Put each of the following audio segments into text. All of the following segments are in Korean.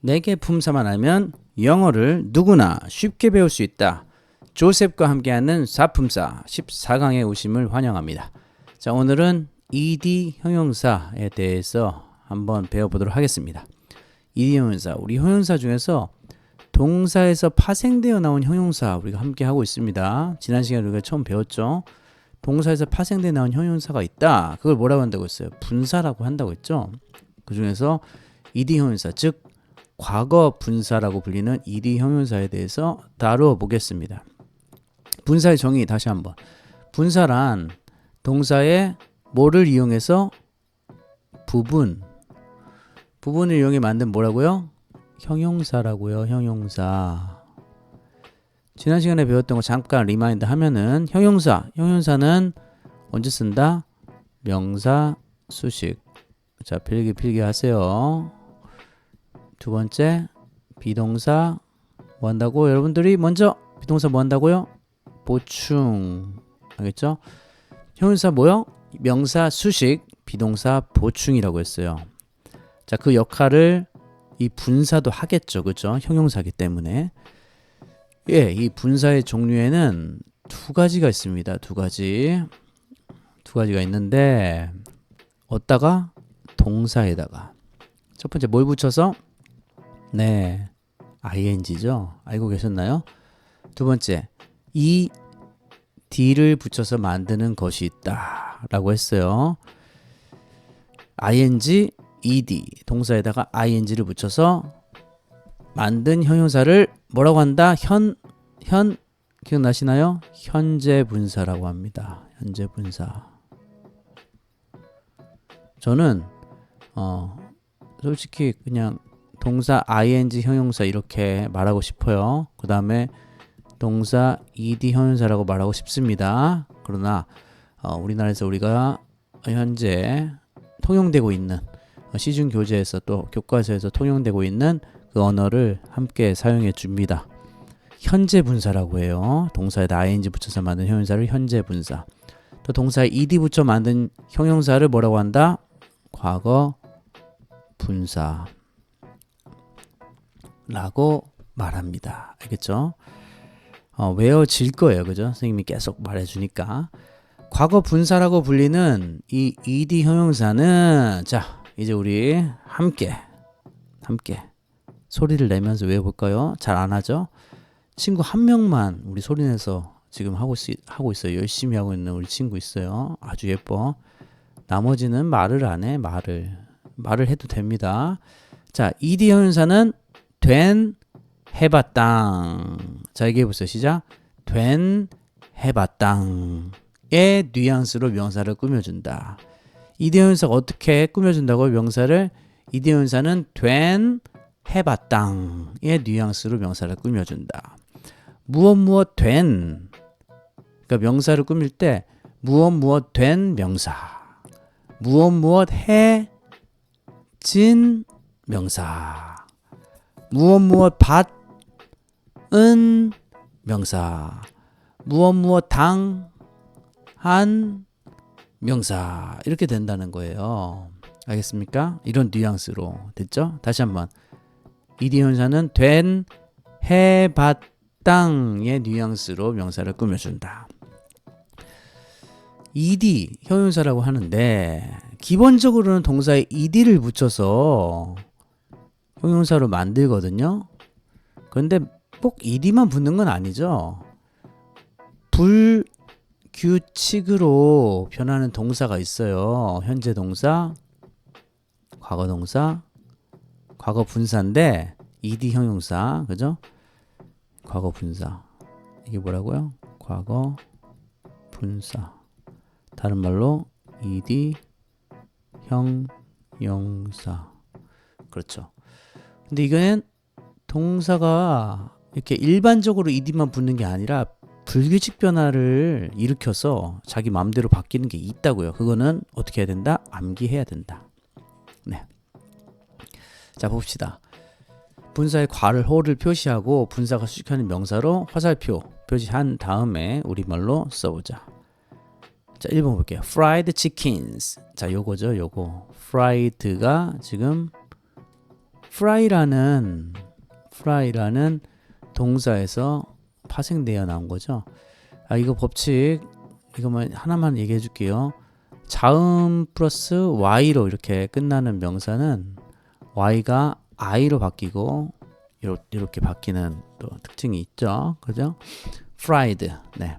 네개 품사만 알면 영어를 누구나 쉽게 배울 수 있다. 조셉과 함께하는 4품사 14강에 오심을 환영합니다. 자, 오늘은 ED 형용사에 대해서 한번 배워보도록 하겠습니다. ED 형용사, 우리 형용사 중에서 동사에서 파생되어 나온 형용사 우리가 함께 하고 있습니다. 지난 시간에 우리가 처음 배웠죠. 동사에서 파생되어 나온 형용사가 있다. 그걸 뭐라고 한다고 했어요? 분사라고 한다고 했죠. 그 중에서 ED 형용사, 즉 과거 분사라고 불리는 ED 형용사에 대해서 다루어 보겠습니다. 분사의 정의 다시 한번. 분사란 동사의 뭐를 이용해서 부분 부분을 이용해 만든 뭐라고요? 형용사라고요. 형용사. 지난 시간에 배웠던 거 잠깐 리마인드 하면은 형용사. 형용사는 언제 쓴다? 명사, 수식. 자, 필기 필기 하세요. 두 번째 비동사 뭐 한다고? 여러분들이 먼저 비동사 뭐 한다고요? 보충. 알겠죠? 형용사 뭐요? 명사, 수식, 비동사, 보충이라고 했어요. 자, 그 역할을 이 분사도 하겠죠. 그죠? 형용사기 때문에. 예, 이 분사의 종류에는 두 가지가 있습니다. 두 가지. 두 가지가 있는데 어디다가 동사에다가 첫 번째 뭘 붙여서 네. ing죠. 알고 계셨나요? 두 번째 이 d를 붙여서 만드는 것이 있다 라고 했어요. ing ed 동사에다가 ing를 붙여서 만든 형용사를 뭐라고 한다? 현, 현, 기억나시나요? 현재 분사라고 합니다. 현재 분사. 저는, 어, 솔직히 그냥 동사 ing 형용사 이렇게 말하고 싶어요. 그 다음에 동사 ed 형용사라고 말하고 싶습니다. 그러나, 어, 우리나라에서 우리가 현재 통용되고 있는 어, 시중 교재에서 또 교과서에서 통용되고 있는 그 언어를 함께 사용해 줍니다. 현재 분사라고 해요. 동사에다 ing 붙여서 만든 형용사를 현재 분사. 또 동사에 ed 붙여 만든 형용사를 뭐라고 한다? 과거 분사. 라고 말합니다. 알겠죠? 어, 외워질 거예요. 그죠? 선생님이 계속 말해주니까. 과거 분사라고 불리는 이 ed 형용사는 자, 이제 우리 함께 함께 소리를 내면서 외워볼까요? 잘 안 하죠? 친구 한 명만 우리 소리 내서 지금 하고, 있, 하고 있어요. 열심히 하고 있는 우리 친구 있어요. 아주 예뻐. 나머지는 말을 안 해. 말을. 말을 해도 됩니다. 자, ed 형용사는 된, 해봤당. 자, 얘기해 보세요. 시작. 된, 해봤당. 의 뉘앙스로 명사를 꾸며준다. ed 형용사가 어떻게 꾸며준다고 명사를? ed 형용사는 된, 해봤당의 뉘앙스로 명사를 꾸며준다. 무엇 무엇 된 그러니까 명사를 꾸밀 때 무엇 무엇 된 명사 무엇 무엇 해진 명사 무엇 무엇 받은 명사 무엇 무엇 당한 명사 이렇게 된다는 거예요. 알겠습니까? 이런 뉘앙스로 됐죠? 다시 한번 ed 현사는 된, 해, 봤, 땅의 뉘앙스로 명사를 꾸며준다. ed 형용사라고 하는데 기본적으로는 동사에 ed를 붙여서 형용사로 만들거든요. 그런데 꼭 ed만 붙는 건 아니죠. 불규칙으로 변하는 동사가 있어요. 현재 동사, 과거 동사, 과거 분사인데 ed 형용사 그죠? 과거 분사 이게 뭐라고요? 과거 분사 다른 말로 ed 형용사 그렇죠. 근데 이거는 동사가 이렇게 일반적으로 ed만 붙는 게 아니라 불규칙 변화를 일으켜서 자기 마음대로 바뀌는 게 있다고요. 그거는 어떻게 해야 된다? 암기해야 된다. 네. 자 봅시다. 분사의 과를 호를 표시하고 분사가 수식하는 명사로 화살표 표시한 다음에 우리말로 써보자. 자 1번 볼게요. fried chickens. 자 요거죠 요거. fried가 지금 fry라는 fry라는 동사에서 파생되어 나온 거죠. 아 이거 법칙 이거만 하나만 얘기해 줄게요. 자음 플러스 y로 이렇게 끝나는 명사는 y가 i로 바뀌고 이렇게 바뀌는 또 특징이 있죠. 그죠? fried. 네.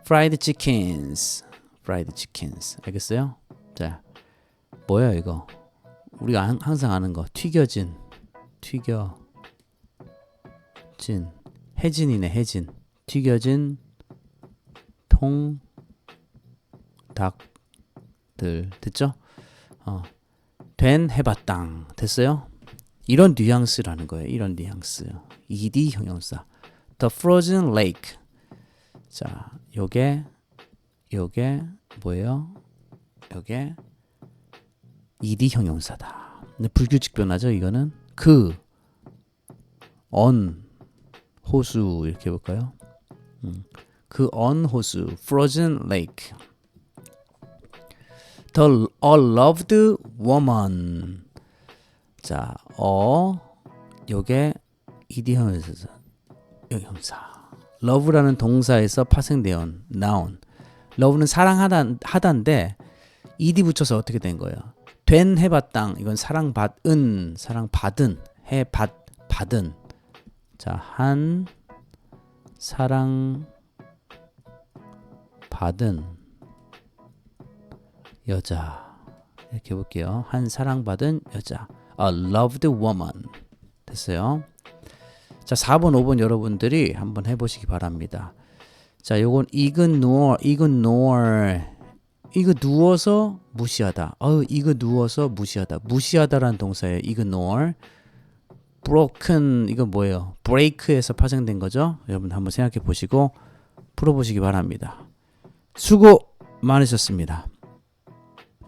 fried chickens. fried chickens. 알겠어요? 자. 뭐야 이거? 우리가 항- 항상 아는 거. 튀겨진. 튀겨 진. 해진이네, 해진. 튀겨진 통 닭들 됐죠? 어. 된 해봤당 됐어요? 이런 뉘앙스라는 거예요. 이런 뉘앙스. ed 형용사. The frozen lake. 자, 요게 요게 뭐예요? 요게 ed 형용사다. 근데 불규칙 변화죠. 이거는 그, 언, 호수 이렇게 해볼까요? 음. 그언 호수, frozen lake. The a loved woman. 자, 어 요게 ed 형용사. 형용사. love라는 동사에서 파생되어 noun. love는 사랑하다 하다인데 ed 붙여서 어떻게 된 거예요? 된 해봤당 이건 사랑받은 사랑받은 해받 받은. 자한 사랑 받은 여자. 이렇게 볼게요. 한 사랑받은 여자. A loved woman. 됐어요. 자 4번 5번 여러분들이 한번 해보시기 바랍니다. 자 요건 ignore ignore 이거 누워서 무시하다. 어, 이거 누워서 무시하다. 무시하다라는 동사예요. ignore. broken 이거 뭐예요? break에서 파생된 거죠. 여러분 한번 생각해 보시고 풀어 보시기 바랍니다. 수고 많으셨습니다.